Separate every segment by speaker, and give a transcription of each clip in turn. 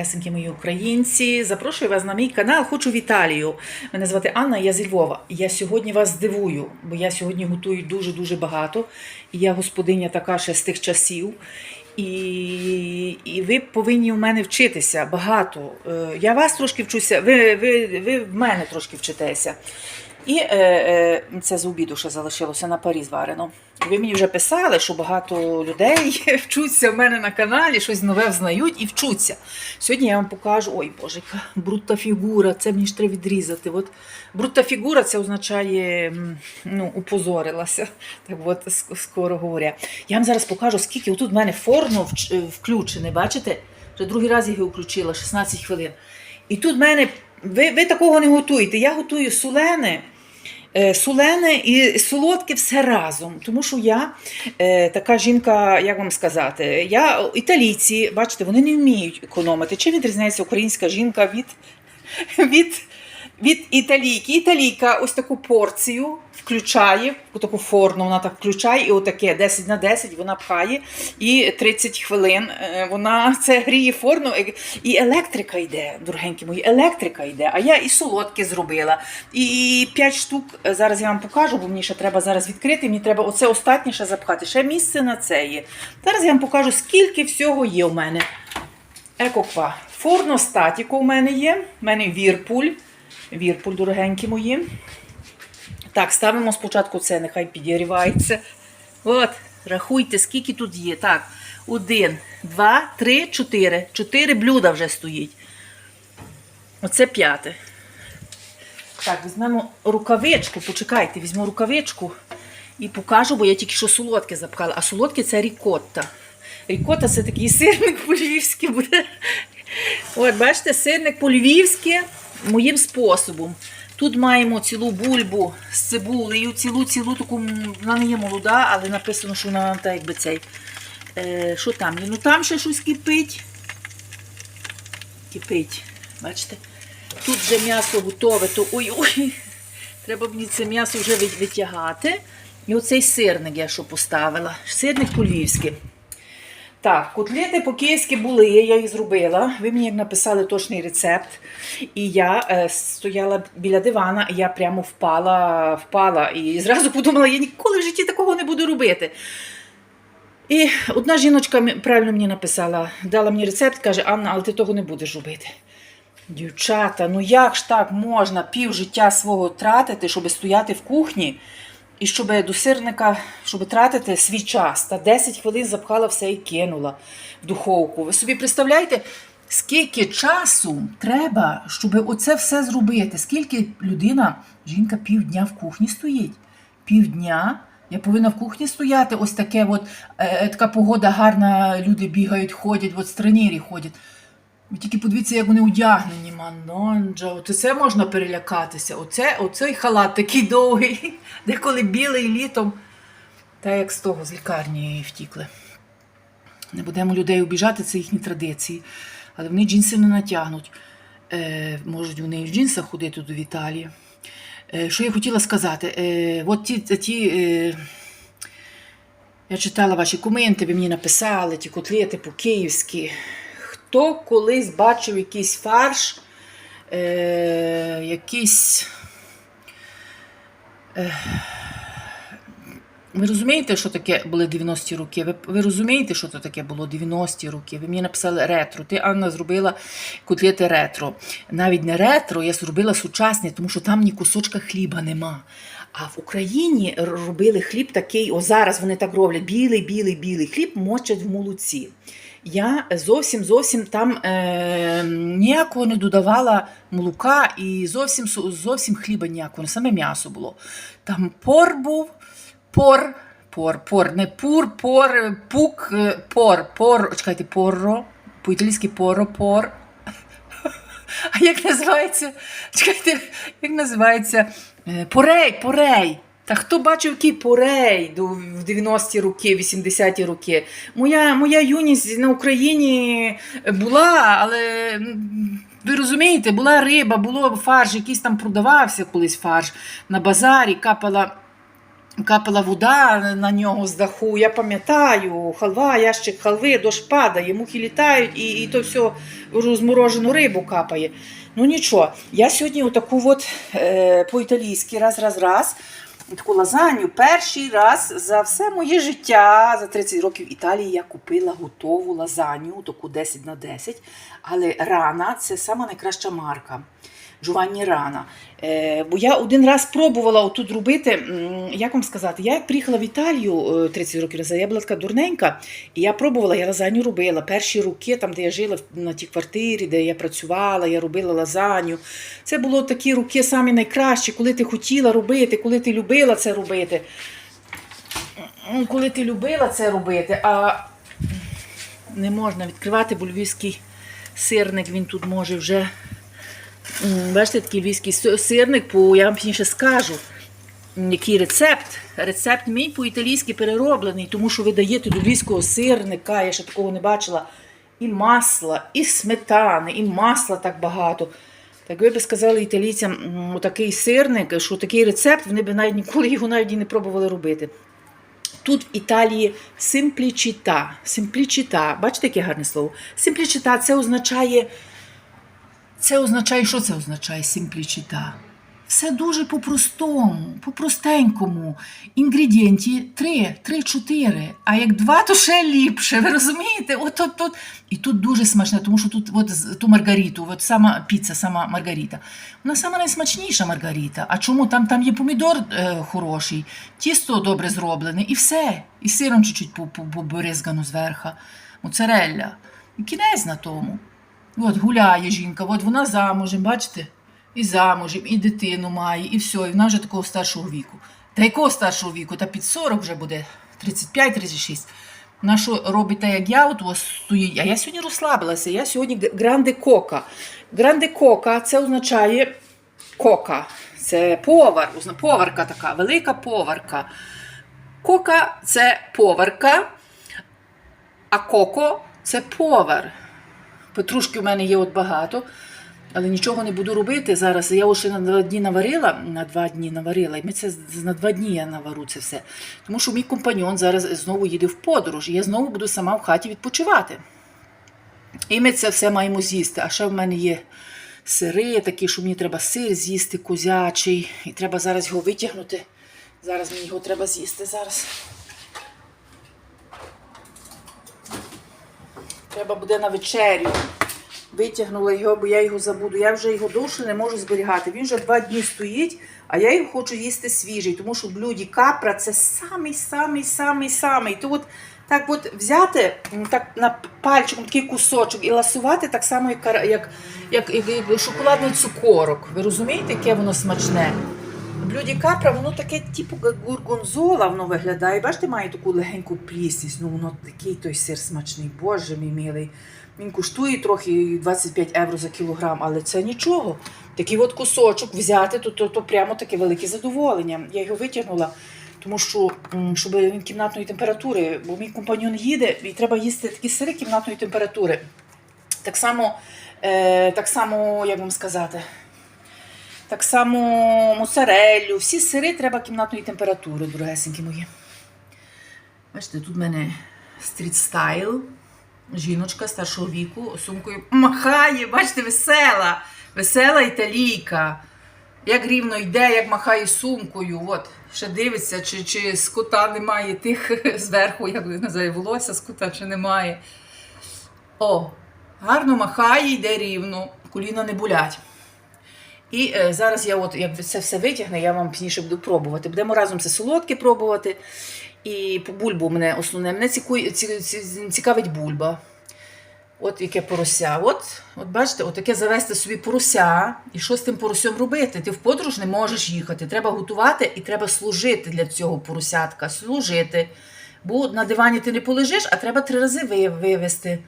Speaker 1: Ясенькі мої українці, запрошую вас на мій канал. Хочу в Італію. Мене звати Анна, я зі Львова. Я сьогодні вас здивую, бо я сьогодні готую дуже дуже багато. Я господиня така ще з тих часів. І, і ви повинні у мене вчитися багато. Е, Я вас трошки вчуся, ви, ви, ви в мене трошки вчитеся. І е, е, це з обіду ще залишилося на парі зварено. Ви мені вже писали, що багато людей вчуться в мене на каналі, щось нове взнають і вчуться. Сьогодні я вам покажу, ой Боже, яка брутта фігура, це мені ж треба відрізати. От, брутта фігура це означає ну, упозорилася, так от скоро говоря. Я вам зараз покажу, скільки отут в мене форно е, включене, бачите? Вже другий раз я його включила, 16 хвилин. І тут в мене, ви, ви такого не готуєте. Я готую солене. Е, Солене і солодке все разом. Тому що я е, така жінка, як вам сказати, я італійці, бачите, вони не вміють економити. Чим відрізняється українська жінка від, від, від італійки? Італійка ось таку порцію включає, таку форму вона так включає, і отаке 10 на 10 вона пхає, і 30 хвилин е, вона це гріє форму, і- і електрика йде, дорогенькі мої, електрика йде. А я і солодке зробила. І 5 штук е, зараз я вам покажу, бо мені ще треба зараз відкрити. Мені треба оце останнє ще запхати. Ще місце на це є. Зараз я вам покажу, скільки всього є у мене. Екоква. Форно статіко у мене є. У мене вірпуль. Вірпуль, дорогенькі мої. Так, ставимо спочатку це, нехай підігрівається. От, рахуйте, скільки тут є. Так, один, два, три, чотири. Чотири блюда вже стоїть. Оце п'яте. Так, візьмемо рукавичку, почекайте, візьму рукавичку і покажу, бо я тільки що солодке запхала. А солодке це рікотта. Рікотта це такий сирник по-львівськи буде. От, бачите, сирник по-львівськи моїм способом. Тут маємо цілу бульбу з цибулею, цілу цілу таку, вона не є молода, але написано, що вона так якби цей. Е, що там? Ну там ще щось кипить. Кипить. Бачите? Тут вже м'ясо готове, то ой-ой. Треба мені це м'ясо вже витягати. І оцей сирник я що поставила. Сирник по-львівськи. Так, котлети по-київськи були, я їх зробила. Ви мені написали точний рецепт. І я е, стояла біля дивана, і я прямо впала, впала. І зразу подумала, я ніколи в житті такого не буду робити. І одна жіночка правильно мені написала, дала мені рецепт, каже, Анна, але ти того не будеш робити. Дівчата, ну як ж так можна пів життя свого тратити, щоб стояти в кухні, і щоб до сирника, щоб тратити свій час. Та 10 хвилин запхала все і кинула в духовку. Ви собі представляєте, скільки часу треба, щоб оце все зробити? Скільки людина, жінка півдня в кухні стоїть? Півдня. Я повинна в кухні стояти, ось таке, от, е, така погода гарна, люди бігають, ходять, от странірі ходять. Ви тільки подивіться, як вони одягнені, манонджа. Оце це можна перелякатися. Оце, оцей халат такий довгий, деколи білий літом. Та як з того, з лікарні втікли. Не будемо людей обіжати, це їхні традиції. Але вони джинси не натягнуть. Е, можуть вони і в джинсах ходити до Віталії. Е, що я хотіла сказати? Е, от ті, ті е, я читала ваші коменти, ви мені написали, ті котлети по-київськи. Хто колись бачив якийсь фарш, е, якийсь. Е, ви розумієте, що таке були 90-ті роки? Ви, ви розумієте, що це таке було 90-ті роки? Ви мені написали ретро. Ти, Анна, зробила котлети ретро. Навіть не ретро, я зробила сучасні, тому що там ні кусочка хліба нема. А в Україні робили хліб такий, о зараз вони так роблять: білий, білий, білий хліб мочать в молоці. Я зовсім зовсім там е, ніякого не додавала молока і зовсім зовсім хліба ніякого, саме м'ясо було. Там пор був, пор, пор, пор, не пур, пор, пук, е, пор, пор, чекайте, порро, по-італійськи поро, пор. А як називається? Чекайте, як називається? Е, Порей, порей. Та хто бачив який порей в 90-ті роки, 80-ті роки? Моя, моя юність на Україні була, але ви розумієте, була риба, було фарш, якийсь там продавався колись фарш на базарі, капала капала вода на нього з даху. Я пам'ятаю, халва, ящик халви, дощ падає, мухи літають, і, і то все розморожену рибу капає. Ну нічого, я сьогодні отаку от е, по-італійськи раз, раз, раз. Таку лазанью перший раз за все моє життя, за 30 років Італії, я купила готову лазанью, таку 10 на 10. Але рана це сама найкраща марка. Джованні Рана. Е, бо я один раз пробувала отут робити, як вам сказати, я приїхала в Італію е, 30 років назад, я була така дурненька, і я пробувала, я лазанью робила. Перші роки, там, де я жила на тій квартирі, де я працювала, я робила лазанью. Це було такі роки самі найкращі, коли ти хотіла робити, коли ти любила це робити. Коли ти любила це робити, а не можна відкривати, бо львівський сирник, він тут може вже. Бачите, такий львівський сирник, по, я вам пізніше скажу, який рецепт. Рецепт мій по-італійськи перероблений, тому що ви даєте до львівського сирника, я ще такого не бачила, і масла, і сметани, і масла так багато. Так ви б сказали італійцям, м, отакий сирник, що такий рецепт, вони б навіть ніколи його навіть і не пробували робити. Тут в Італії симплічіта. Симплічіта. Бачите, яке гарне слово? Симплічіта це означає. Це означає, що це означає симплічіта? Все дуже по-простому, по-простенькому. Інгредієнті три, три-чотири. А як два, то ще ліпше. Ви розумієте? От, от, от. І тут дуже смачне, тому що тут от, ту маргариту, от сама піца, сама маргарита. Вона сама найсмачніша маргарита. А чому там, там є помідор е, хороший, тісто добре зроблене, і все. І сиром чуть-чуть по- по- побризгано зверху. Моцарелля. Кінець на тому. От гуляє жінка, от вона замужем, бачите? І замужем, і дитину має, і все, і вона вже такого старшого віку. Та якого старшого віку? Та під 40 вже буде 35-36. Вона що робить так, як я, от стоїть. А я сьогодні розслабилася. Я сьогодні гранде кока. Гранде кока це означає кока. Це повар, поварка така, велика поварка. Кока це поварка, а коко це повар. Петрушки в мене є от багато, але нічого не буду робити зараз. Я вже на два дні наварила, на два дні наварила, і ми це на два дні я навару це все. Тому що мій компаньон зараз знову їде в подорож, і я знову буду сама в хаті відпочивати. І ми це все маємо з'їсти. А ще в мене є сири такі, що мені треба сир з'їсти, козячий. І треба зараз його витягнути. Зараз мені його треба з'їсти зараз. Треба буде на вечерю. Витягнула його, бо я його забуду. Я вже його довше не можу зберігати. Він вже два дні стоїть, а я його хочу їсти свіжий, тому що в блюді капра це самий, самий, самий, самий. То от так от взяти так на пальчиком такий кусочок і ласувати так само, як, як, як, як шоколадний цукорок. Ви розумієте, яке воно смачне? Блюді капра воно таке, типу гургонзола, воно виглядає. Бачите, має таку легеньку плісність. Ну воно такий той сир смачний. Боже мій милий. Він коштує трохи 25 євро за кілограм, але це нічого. Такий от кусочок взяти, то, то, то прямо таке велике задоволення. Я його витягнула, тому що щоб він кімнатної температури, бо мій компаньон їде, і треба їсти такі сири кімнатної температури. Так само, е, так само, як вам сказати, так само моцареллю, всі сири треба кімнатної температури, дорогесенькі мої. Бачите, тут в мене стріт стайл. Жіночка старшого віку сумкою махає, бачите, весела, весела італійка. Як рівно йде, як махає сумкою. От, ще дивиться, чи, чи з немає тих зверху, як називає, волосся з чи немає. О, гарно махає, йде рівно, коліна не болять. І е, зараз я, от, як це все витягне, я вам пізніше буду пробувати. Будемо разом це солодке пробувати. І по бульбу мене основне. Мене цікує- ці- ці- цікавить бульба. От яке порося. От, от бачите, от таке завести собі порося, і що з тим поросем робити? Ти в подорож не можеш їхати. Треба готувати і треба служити для цього поросятка. Служити. Бо на дивані ти не полежиш, а треба три рази вивезти.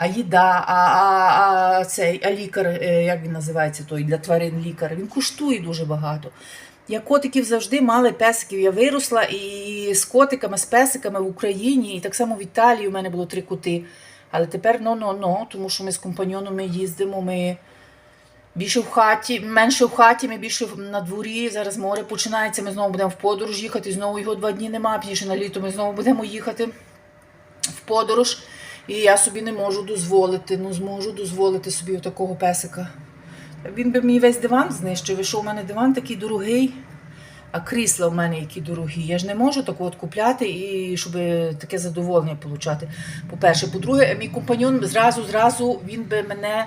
Speaker 1: А їда, а, а, а цей а лікар, е, як він називається той для тварин лікар, він коштує дуже багато. Я котиків завжди мали песиків. Я виросла і з котиками, з песиками в Україні, і так само в Італії у мене було три коти. Але тепер ну ну ну тому що ми з компаньоном їздимо, ми Більше в хаті, менше в хаті, ми більше на дворі. Зараз море починається. Ми знову будемо в подорож їхати. Знову його два дні нема. Пізніше на літо ми знову будемо їхати в подорож. І я собі не можу дозволити, ну зможу дозволити собі такого песика. Він би мені весь диван знищив. І що в мене диван такий дорогий, а крісла в мене які дорогі. Я ж не можу такого от купляти і щоб таке задоволення отримати. По-перше, по-друге, мій компаньон зразу, зразу він би мене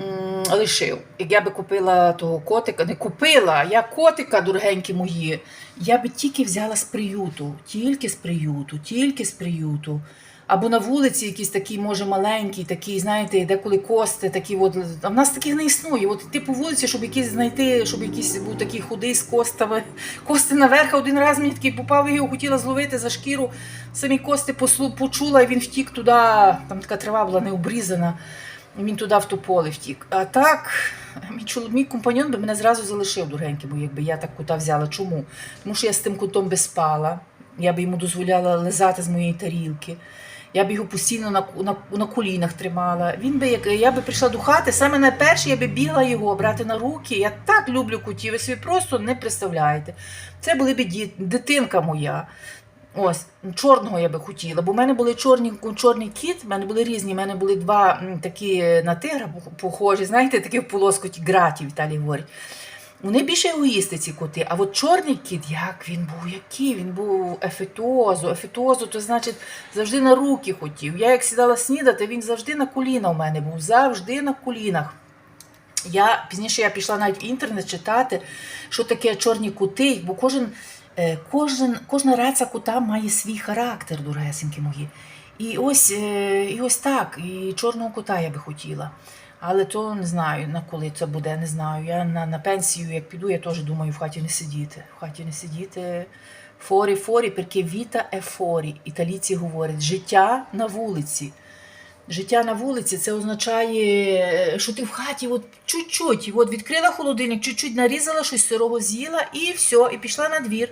Speaker 1: м, лишив. Як я би купила того котика, не купила, я котика, дорогенькі мої, я би тільки взяла з приюту, тільки з приюту, тільки з приюту. Або на вулиці якийсь такий, може, маленький, такий, знаєте, деколи кости, такі от. А в нас таких не існує. От йти по вулиці, щоб якийсь знайти, щоб якийсь був такий худий з костами. Кости наверх. Один раз мені такий попав, я його хотіла зловити за шкіру. Самі кости послу, почула, і він втік туди. Там така трава була не обрізана. Він туди в то поле втік. А так, мій чоловік, мій компаньон би мене зразу залишив, дорогенький, бо якби я так кота взяла. Чому? Тому що я з тим котом би спала. Я би йому дозволяла лизати з моєї тарілки. Я б його постійно на, на, на колінах тримала. Він би, як я би прийшла до хати, саме найперше я би бігла його брати на руки. Я так люблю котів, ви собі просто не представляєте. Це були б ді- дитинка моя. Ось, чорного я би хотіла, бо в мене були чорні, чорний кіт, в мене були різні, в мене були два такі на тигра похожі, знаєте, такі в полоскоті граті, Віталій говорить. Вони більше егоїсти, ці коти. А от чорний кіт, як він був, який? Він був ефетозо. Ефетозо, то значить завжди на руки хотів. Я як сідала снідати, він завжди на коліна у мене був, завжди на колінах. Я пізніше я пішла навіть в інтернет читати, що таке чорні кути, бо кожен, е, кожен, кожна раця кота має свій характер, дорогесенькі мої. І ось, е, і ось так, і чорного кота я би хотіла. Але то не знаю, на коли це буде, не знаю. Я на, на пенсію, як піду, я теж думаю в хаті не сидіти. В хаті не сидіти. Форі, форі, перке віта е форі. Італійці говорять, життя на вулиці. Життя на вулиці це означає, що ти в хаті от чуть-чуть, от відкрила холодильник, чуть-чуть нарізала щось сирого з'їла і все, і пішла на двір,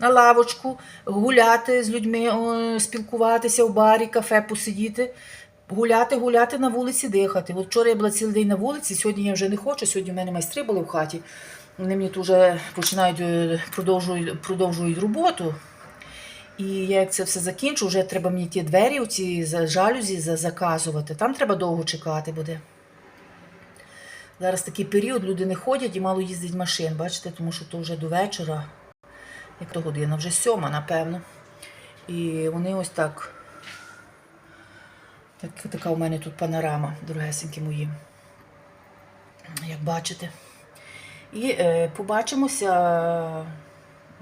Speaker 1: на лавочку, гуляти з людьми, спілкуватися в барі, кафе посидіти, гуляти, гуляти на вулиці, дихати. От вчора я була цілий день на вулиці, сьогодні я вже не хочу. Сьогодні в мене майстри були в хаті. Вони мені тут вже починають е, продовжують, продовжують роботу. І я як це все закінчу, вже треба мені ті двері, за- жалюзі заказувати. Там треба довго чекати буде. Зараз такий період, люди не ходять і мало їздить машин, бачите, тому що то вже до вечора, як то година, вже сьома, напевно. І вони ось так. Так така у мене тут панорама, дорогесенькі мої. Як бачите. І е, побачимося,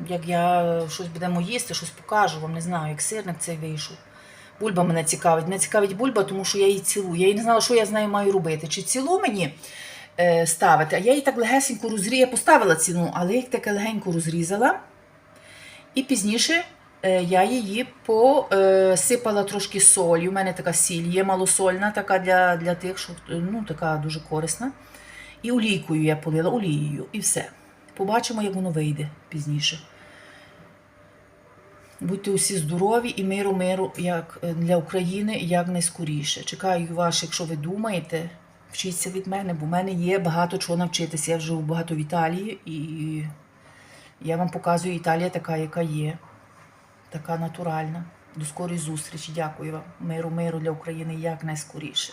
Speaker 1: як я щось будемо їсти, щось покажу вам, не знаю, як сирник цей вийшов. Бульба мене цікавить. Мене цікавить бульба, тому що я її цілую. Я її не знала, що я з нею маю робити. Чи цілу мені е, ставити, а я її так легесенько розрізала. Я поставила ціну, але я їх таке легенько розрізала. І пізніше я її посипала трошки солі. У мене така сіль є малосольна, така для, для тих, що е, ну, така дуже корисна. І олійкою я полила олією, і все. Побачимо, як воно вийде пізніше. Будьте усі здорові і миру, миру як е, для України як найскоріше. Чекаю вас, якщо ви думаєте, вчіться від мене, бо в мене є багато чого навчитися. Я живу багато в Італії, і я вам показую Італія така, яка є, така натуральна. До скорої зустрічі. Дякую вам. Миру, миру для України як найскоріше.